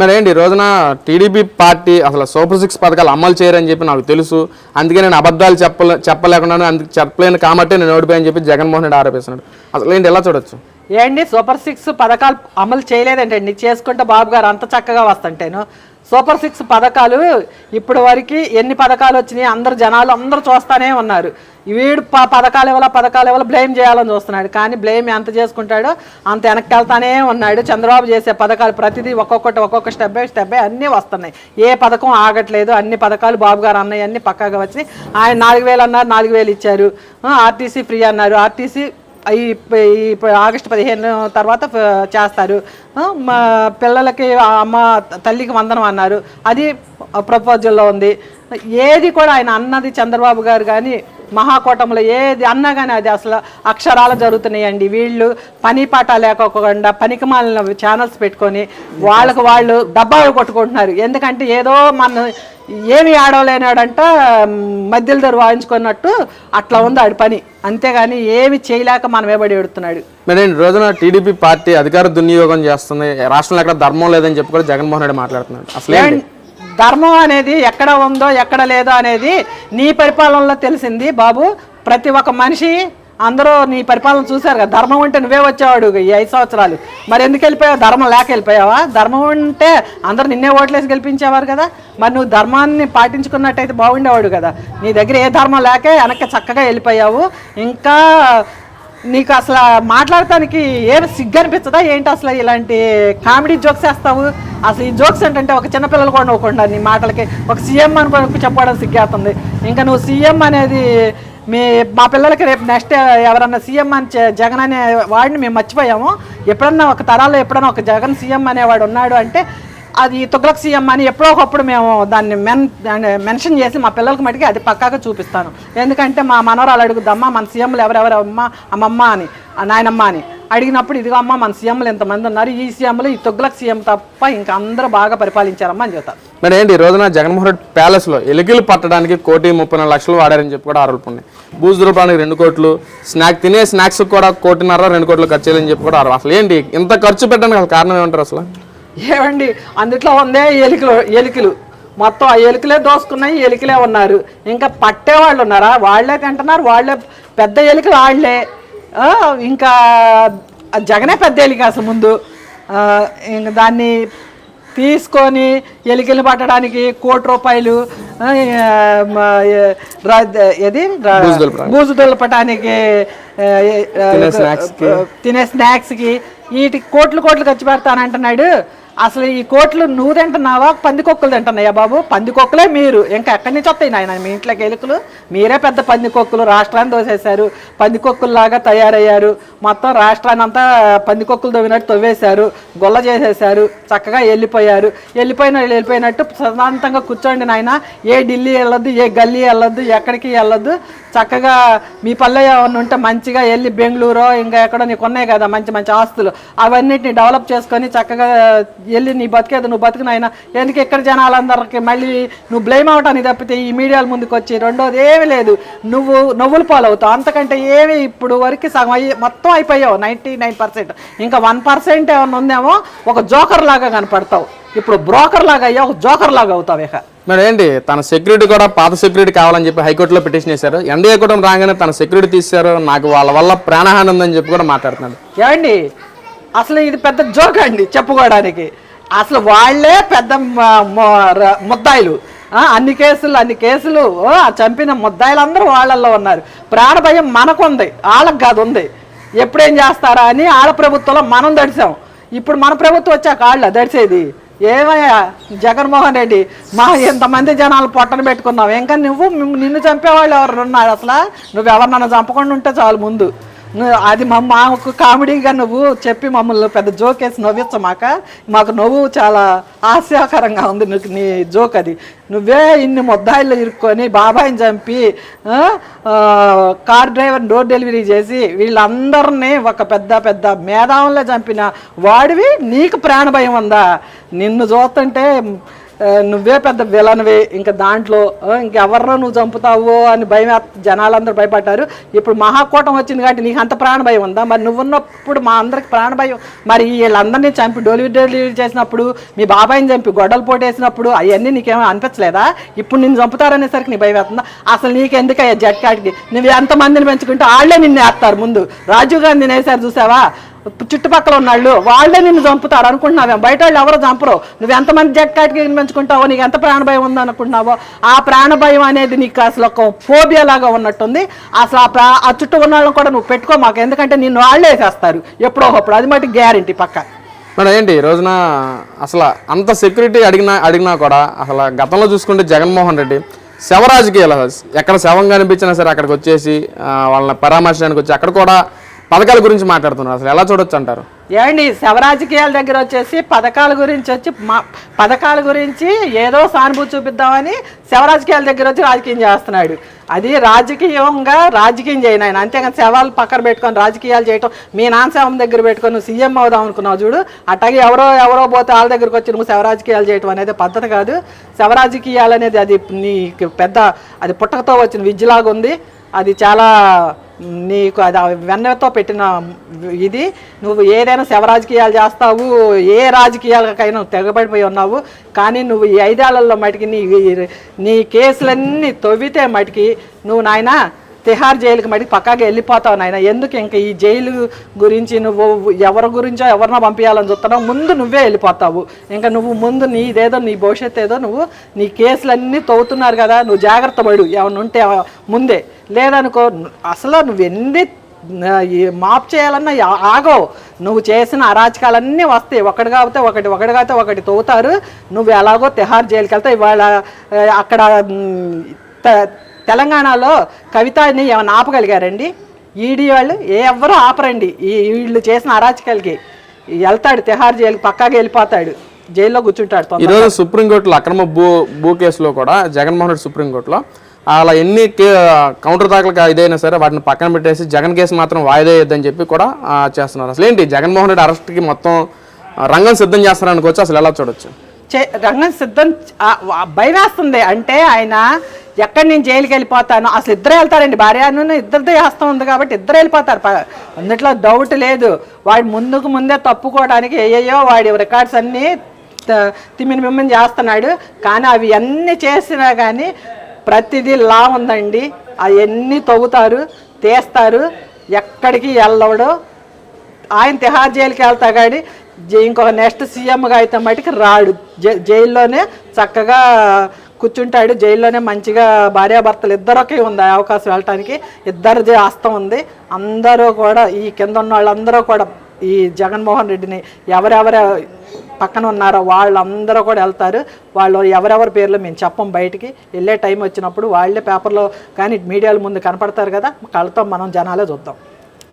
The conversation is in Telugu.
మరి ఏంటి రోజున టీడీపీ పార్టీ అసలు సూపర్ సిక్స్ పథకాలు అమలు చేయరని చెప్పి నాకు తెలుసు. అందుకే నేను అబద్ధాలు చెప్పలే చెప్పలేకుండా అందుకు చెప్పలేను కాబట్టి నేను ఓడిపోయాని చెప్పి జగన్మోహన్ రెడ్డి ఆరోపిస్తున్నాడు. అసలు ఏంటి ఎలా చూడొచ్చు? ఏంటి సూపర్ సిక్స్ పథకాలు అమలు చేయలేదంటండి. చేసుకుంటే బాబు గారు అంత చక్కగా వస్తుంటేను. సూపర్ సిక్స్ పథకాలు ఇప్పటి వరకు ఎన్ని పథకాలు వచ్చినాయి అందరు జనాలు అందరూ చూస్తానే ఉన్నారు. వీడు ప పథకాలు ఇవ్వాల పథకాలు ఇవ్వాల బ్లేమ్ చేయాలని చూస్తున్నాడు. కానీ బ్లేమ్ ఎంత చేసుకుంటాడో అంత వెనక్కి వెళ్తానే ఉన్నాడు. చంద్రబాబు చేసే పథకాలు ప్రతిదీ ఒక్కొక్కటి ఒక్కొక్క స్టెప్ బై స్టెప్ బై అన్నీ వస్తున్నాయి. ఏ పథకం ఆగట్లేదు అన్ని పథకాలు బాబు గారు అన్నయ్య అన్ని పక్కాగా వచ్చి ఆయన నాలుగు వేలు అన్నారు నాలుగు వేలు ఇచ్చారు. ఆర్టీసీ ఫ్రీ అన్నారు. ఆర్టీసీ ఈ ఆగస్టు పదిహేను తర్వాత చేస్తారు. మా పిల్లలకి అమ్మ తల్లికి వందనం అన్నారు. అది ప్రపోజల్లో ఉంది. ఏది కూడా ఆయన అన్నది చంద్రబాబు గారు కానీ మహాకూటంలో ఏది అన్నా కానీ అది అసలు అక్షరాలు జరుగుతున్నాయండి. వీళ్ళు పని పాట లేకోకుండా పనికిమాలిన ఛానల్స్ పెట్టుకొని వాళ్ళకు వాళ్ళు డబ్బాలు కొట్టుకుంటున్నారు. ఎందుకంటే ఏదో మన ఏమి ఆడవలేనాడంట మధ్యలో దొరు వాయించుకున్నట్టు అట్లా ఉంది ఆడి పని. అంతేగాని ఏమి చేయలేక మనం ఏబడి ఎడుతున్నాడు మరి రోజున టీడీపీ పార్టీ అధికార దుర్వినియోగం చేస్తుంది రాష్ట్రంలో ఎక్కడ ధర్మం లేదని చెప్పి కూడా జగన్మోహన్ రెడ్డి మాట్లాడుతున్నాడు. అసలు ధర్మం అనేది ఎక్కడ ఉందో ఎక్కడ లేదో అనేది నీ పరిపాలనలో తెలిసింది బాబు. ప్రతి ఒక్క మనిషి అందరూ నీ పరిపాలన చూశారు కదా. ధర్మం ఉంటే నువ్వే వచ్చేవాడు ఈ ఐదు సంవత్సరాలు. మరి ఎందుకు వెళ్ళిపోయావు? ధర్మం లేక వెళ్ళిపోయావా? ధర్మం ఉంటే అందరూ నిన్నే ఓట్లేసి గెలిపించేవారు కదా. మరి నువ్వు ధర్మాన్ని పాటించుకున్నట్టయితే బాగుండేవాడు కదా. నీ దగ్గర ఏ ధర్మం లేకే వెనక్కి చక్కగా వెళ్ళిపోయావు. ఇంకా నీకు అసలు మాట్లాడటానికి ఏమి సిగ్గనిపించదా ఏంటి అసలు ఇలాంటి కామెడీ జోక్స్ వేస్తావు? అసలు ఈ జోక్స్ ఏంటంటే ఒక చిన్నపిల్లలు కూడా నవ్వకుండా నీ మాటలకి. ఒక సీఎం అని చెప్పడం సిగ్గేస్తుంది. ఇంకా నువ్వు సీఎం అనేది మీ మా పిల్లలకి రేపు నెక్స్ట్ ఎవరన్నా సీఎం అని జగన్ అనే వాడిని మేము మర్చిపోయాము. ఎప్పుడన్నా ఒక తరాల్లో ఎప్పుడన్నా ఒక జగన్ సీఎం అనేవాడు ఉన్నాడు అంటే అది తుగ్లక్ సీఎం అని ఎప్పుడో ఒకప్పుడు మేము దాన్ని మెన్ దాన్ని మెన్షన్ చేసి మా పిల్లలకి మటుకి అది పక్కాగా చూపిస్తాను. ఎందుకంటే మా మనవరాలు అడుగుద్దమ్మా మన సీఎంలు ఎవరెవరు అమ్మ అమ్మమ్మ అని నాయనమ్మ అని అడిగినప్పుడు ఇదిగో అమ్మ మన సీఎంలు ఎంతమంది ఉన్నారు ఈ సీఎంలు ఈ తుగ్లక్ సీఎం తప్ప ఇంకా అందరూ బాగా పరిపాలించారమ్మా అని చెప్తారు మరి ఏంటి ఈ రోజున జగన్మోహన్ రెడ్డి ప్యాలెస్లో ఎలుగులు పట్టడానికి కోటి ముప్పై నాలుగు లక్షలు వాడారని చెప్పి కూడా ఆరోపణ ఉన్నాయి. బూజు రూపానికి రెండు కోట్లు స్నాక్ తినే స్నాక్స్ కూడా కోటిన్నర రెండు కోట్లు ఖర్చు చేయాలని చెప్పి కూడా ఆరోపణ అసలు ఏంటి ఇంత ఖర్చు పెట్టడానికి అసలు కారణం ఏమంటారు అసలు? ఏమండి? అందుట్లో ఉందే ఎలికలు ఎలికలు మొత్తం ఆ ఎలికలే దోసుకున్నాయి ఎలికలే ఉన్నారు. ఇంకా పట్టే వాళ్ళు ఉన్నారా? వాళ్ళే తింటున్నారు వాళ్ళే పెద్ద ఎలికలు వాళ్ళే. ఆ, ఇంకా జగనే పెద్ద ఎలిక అసలు ముందు. ఇంక దాన్ని తీసుకొని ఎలికలు పట్టడానికి కోటి రూపాయలు ఏది? బూజు దులపటానికి. తినే స్నాక్స్కి వీటికి కోట్లు కోట్లు ఖర్చు పెడతానంటున్నాడు. అసలు ఈ కోట్లు నువ్వు తింటున్నావా? పందికొక్కులు తింటున్నాయా బాబు? పందికొక్కులే మీరు. ఇంకా ఎక్కడి నుంచి వస్తాయి నాయన? మీ ఇంట్లోకి ఎలుకలు? మీరే పెద్ద పందికొక్కులు. రాష్ట్రాన్ని దోసేశారు పందికొక్కుల్లాగా తయారయ్యారు. మొత్తం రాష్ట్రాన్ని అంతా పందికొక్కులు తవ్వినట్టు తవ్వేశారు. గొల్ల చేసేశారు. చక్కగా వెళ్ళిపోయారు. వెళ్ళిపోయిన వాళ్ళు వెళ్ళిపోయినట్టు ప్రశాంతంగా కూర్చోండి నాయన. ఏ ఢిల్లీ వెళ్ళొద్దు ఏ గల్లీ వెళ్ళొద్దు ఎక్కడికి వెళ్ళొద్దు. చక్కగా మీ పల్లె ఏమన్నా ఉంటే మంచిగా వెళ్ళి బెంగళూరు ఇంకా ఎక్కడో నీకు ఉన్నాయి కదా మంచి మంచి ఆస్తులు. అవన్నిటిని డెవలప్ చేసుకొని చక్కగా వెళ్ళి నీ బతికేది నువ్వు బతుకునైనా ఎందుకు ఇక్కడ జనాలందరికీ మళ్ళీ నువ్వు బ్లేమ్ అవటానికి తప్పితే ఈ మీడియాల ముందుకు వచ్చి రెండోది ఏమీ లేదు. నువ్వు నవ్వులు పాలవుతావు. అంతకంటే ఏమి ఇప్పుడు వరకు సగం అయ్యి మొత్తం అయిపోయావు. Ninety nine percent. ఇంకా వన్ పర్సెంట్ ఏమన్నా ఉందేమో ఒక జోకర్ లాగా కనపడతావు. ఇప్పుడు బ్రోకర్ లాగా అయ్యా ఒక జోకర్ లాగా అవుతావు ఇక. మరి ఏంటి? తన సెక్యూరిటీ కూడా పాత సెక్యూరిటీ కావాలని చెప్పి హైకోర్టులో పిటిషన్ చేశారు. ఎన్డీఏ కూటమి రాగానే తన సెక్యూరిటీ తీశారు. నాకు వాళ్ళ వల్ల ప్రాణహాని ఉందని చెప్పి కూడా మాట్లాడుతున్నాడు. ఏమండి? అసలు ఇది పెద్ద జోక్ అండి చెప్పుకోవడానికి. అసలు వాళ్ళే పెద్ద ముద్దాయిలు. అన్ని కేసులు అన్ని కేసులు చంపిన ముద్దాయిలందరూ వాళ్ళల్లో ఉన్నారు. ప్రాణ భయం మనకుంది వాళ్ళకి కాదు ఉంది. ఎప్పుడేం చేస్తారా అని వాళ్ళ ప్రభుత్వంలో మనం దడిసాం. ఇప్పుడు మన ప్రభుత్వం వచ్చాక వాళ్ళ దడిసేది. ఏమయ్యా జగన్మోహన్ రెడ్డి మా ఎంతమంది జనాలు పొట్టను పెట్టుకున్నావు ఇంకా నువ్వు నిన్ను చంపేవాళ్ళు ఎవరు ఉన్నారు అసలు? నువ్వు ఎవరినన్నా చంపకుండా ఉంటే చాలు ముందు. నువ్వు అది మా మాకు కామెడీగా నువ్వు చెప్పి మమ్మల్ని పెద్ద జోక్ వేసి నవ్వించమాక మాకు నవ్వు చాలా హాస్యకరంగా ఉంది నీకు నీ జోక్ అది. నువ్వే ఇన్ని ముద్దాయిల్లో ఇరుక్కొని బాబాయిని చంపి కార్ డ్రైవర్ డోర్ డెలివరీ చేసి వీళ్ళందరినీ ఒక పెద్ద పెద్ద మేధావుల్లో చంపిన వాడివి నీకు ప్రాణ భయం ఉందా? నిన్ను చూస్తుంటే నువ్వే పెద్ద విలన్వే. ఇంకా దాంట్లో ఆ, ఇంకెవర్రో నువ్వు చంపుతావు అని భయం జనాలందరూ భయపడ్డారు. ఇప్పుడు మహాకూటం వచ్చింది కాబట్టి నీకు అంత ప్రాణ భయం ఉందా? మరి నువ్వున్నప్పుడు మా అందరికి ప్రాణ భయం. మరి వీళ్ళందరినీ చంపి డెలివరీ డెలివరీ చేసినప్పుడు మీ బాబాయిని చంపి గొడవలు పోటేసినప్పుడు అవన్నీ నీకేమో అనిపించలేదా? ఇప్పుడు నిన్ను చంపుతారనేసరికి నీ భయం వేస్తుందా? అసలు నీకెందుకయ్యా జట్ కాటికి నువ్వు ఎంతమందిని పెంచుకుంటే వాళ్ళే నిన్ను వేస్తారు ముందు. రాజీవ్ గాంధీని వేసారు చూసావా? చుట్టుపక్కల ఉన్నాళ్ళు వాళ్ళే నిన్ను చంపుతారు అనుకుంటున్నావేమో బయట వాళ్ళు ఎవరు చంపరు. నువ్వు ఎంతమంది జక్కాటికి పెంచుకుంటావో నీకు ఎంత ప్రాణ భయం ఉందనుకుంటున్నావో ఆ ప్రాణ భయం అనేది నీకు అసలు ఒక ఫోబియా లాగా ఉన్నట్టుంది. అసలు ఆ ప్రా ఆ చుట్టూ ఉన్న వాళ్ళని కూడా నువ్వు పెట్టుకో మాకు ఎందుకంటే నిన్ను వాళ్ళే వేసేస్తారు ఎప్పుడో ఒకప్పుడు. అది మట్టి గ్యారంటీ పక్క. మేడం ఏంటి? ఈ రోజున అసలు అంత సెక్యూరిటీ అడిగినా అడిగినా కూడా అసలు గతంలో చూసుకుంటే జగన్మోహన్ రెడ్డి శవ రాజకీయాలు ఎక్కడ శవం కనిపించినా సరే అక్కడికి వచ్చేసి వాళ్ళని పరామర్శడానికి వచ్చి అక్కడ కూడా పథకాల గురించి మాట్లాడుతున్నారు. అసలు ఎలా చూడొచ్చు అంటారు? ఏమండి శవరాజకీయాల దగ్గర వచ్చేసి పథకాల గురించి వచ్చి మా పథకాల గురించి ఏదో సానుభూతి చూపిద్దామని శవరాజకీయాల దగ్గర వచ్చి రాజకీయం చేస్తున్నాడు. అది రాజకీయంగా రాజకీయం చేయను ఆయన. అంతేగాని శవాలు పక్కన పెట్టుకొని రాజకీయాలు చేయటం మీ నాన్నశవం దగ్గర పెట్టుకొని నువ్వు సీఎం అవుదాం అనుకున్నావు చూడు అట్లాగే ఎవరో ఎవరో పోతే వాళ్ళ దగ్గరకు వచ్చి నువ్వు శవరాజకీయాలు చేయటం అనేది పద్ధతి కాదు. శవరాజకీయాలు అనేది అది నీ పెద్ద అది పుట్టకతో వచ్చిన విద్యలాగా ఉంది. అది చాలా నీకు అది వెన్నతో పెట్టిన ఇది. నువ్వు ఏదైనా శవ రాజకీయాలు చేస్తావు ఏ రాజకీయాలకైనా తెగబడిపోయి ఉన్నావు. కానీ నువ్వు ఈ ఐదేళ్ళలో మటుకి నీ నీ కేసులన్నీ తవ్వితే మటుకి నువ్వు నాయనా తిహార్ జైలుకి మటుకు పక్కాగా వెళ్ళిపోతావు నాయన. ఎందుకు ఇంకా ఈ జైలు గురించి నువ్వు ఎవరి గురించో ఎవరినో పంపించాలని చూస్తున్నావు? ముందు నువ్వే వెళ్ళిపోతావు. ఇంకా నువ్వు ముందు నీదేదో నీ భవిష్యత్తు ఏదో నువ్వు నీ కేసులన్నీ తవ్వుతున్నారు కదా నువ్వు జాగ్రత్త పడు. ఏమన్నా ఉంటే ముందే. లేదనుకో అసలు నువ్వు ఎన్ని మాప్ చేయాలన్నా ఆగో నువ్వు చేసిన అరాచకాలన్నీ వస్తాయి. ఒకటి కాకపోతే ఒకటి ఒకటి కాకపోతే ఒకటి తవ్వుతారు. నువ్వు ఎలాగో తిహార్ జైలుకి వెళ్తావు. ఇవాళ అక్కడ తెలంగాణలో కవితని ఏమైనా ఆపగలిగారండి? ఈడీ వాళ్ళు ఏ ఎవ్వరూ ఆపరండి. ఈ వీళ్ళు చేసిన అరాచకాలకి. వెళ్తాడు తిహార్ జైలుకి పక్కాగా వెళ్ళిపోతాడు. జైల్లో కూర్చుంటాడు ఈరోజు సుప్రీంకోర్టులో అక్రమ భూ భూ కేసులో కూడా జగన్మోహన్ రెడ్డి సుప్రీంకోర్టులో అలా ఎన్ని కే కౌంటర్ దాఖలు ఇదైనా సరే వాటిని పక్కన పెట్టేసి జగన్ కేసు మాత్రం వాయిదా వేయొద్దని చెప్పి కూడా చేస్తున్నారు. అసలు ఏంటి జగన్మోహన్ రెడ్డి అరెస్ట్కి మొత్తం రంగం సిద్ధం చేస్తారనుకోవచ్చు అసలు ఎలా చూడొచ్చు? రంగం సిద్ధం భయం వేస్తుంది అంటే ఆయన ఎక్కడి నేను జైలుకి వెళ్ళిపోతాను అసలు ఇద్దరు వెళ్తారండి. భార్యను ఇద్దరిదే హస్తం ఉంది కాబట్టి ఇద్దరు వెళ్ళిపోతారు. అందుట్లో డౌట్ లేదు. వాడు ముందుకు ముందే తప్పుకోవడానికి ఏయో వాడి రికార్డ్స్ అన్నీ తిమ్మిని మిమ్మల్ని చేస్తున్నాడు. కానీ అవి అన్నీ చేసినా కానీ ప్రతిదీ లా ఉందండి. అవన్నీ తవ్వుతారు తీస్తారు. ఎక్కడికి వెళ్ళవడు ఆయన తిహార్ జైలుకి వెళ్తా కానీ ఇంకొక నెక్స్ట్ సీఎంగా అయితే మటుకు రాడు. జై జైల్లోనే చక్కగా కూర్చుంటాడు. జైల్లోనే మంచిగా భార్యాభర్తలు ఇద్దరికి ఉంది ఆ అవకాశం వెళ్ళటానికి. ఇద్దరు ఆస్తం ఉంది. అందరూ కూడా ఈ కింద ఉన్న వాళ్ళందరూ కూడా ఈ జగన్మోహన్ రెడ్డిని ఎవరెవరు పక్కన ఉన్నారో వాళ్ళందరూ కూడా వెళ్తారు. వాళ్ళు ఎవరెవరి పేర్లు మేము చెప్పం బయటికి. వెళ్ళే టైం వచ్చినప్పుడు వాళ్ళే పేపర్లో కానీ మీడియాల ముందు కనపడతారు కదా. కళ్ళతో మనం జనాలే చూద్దాం.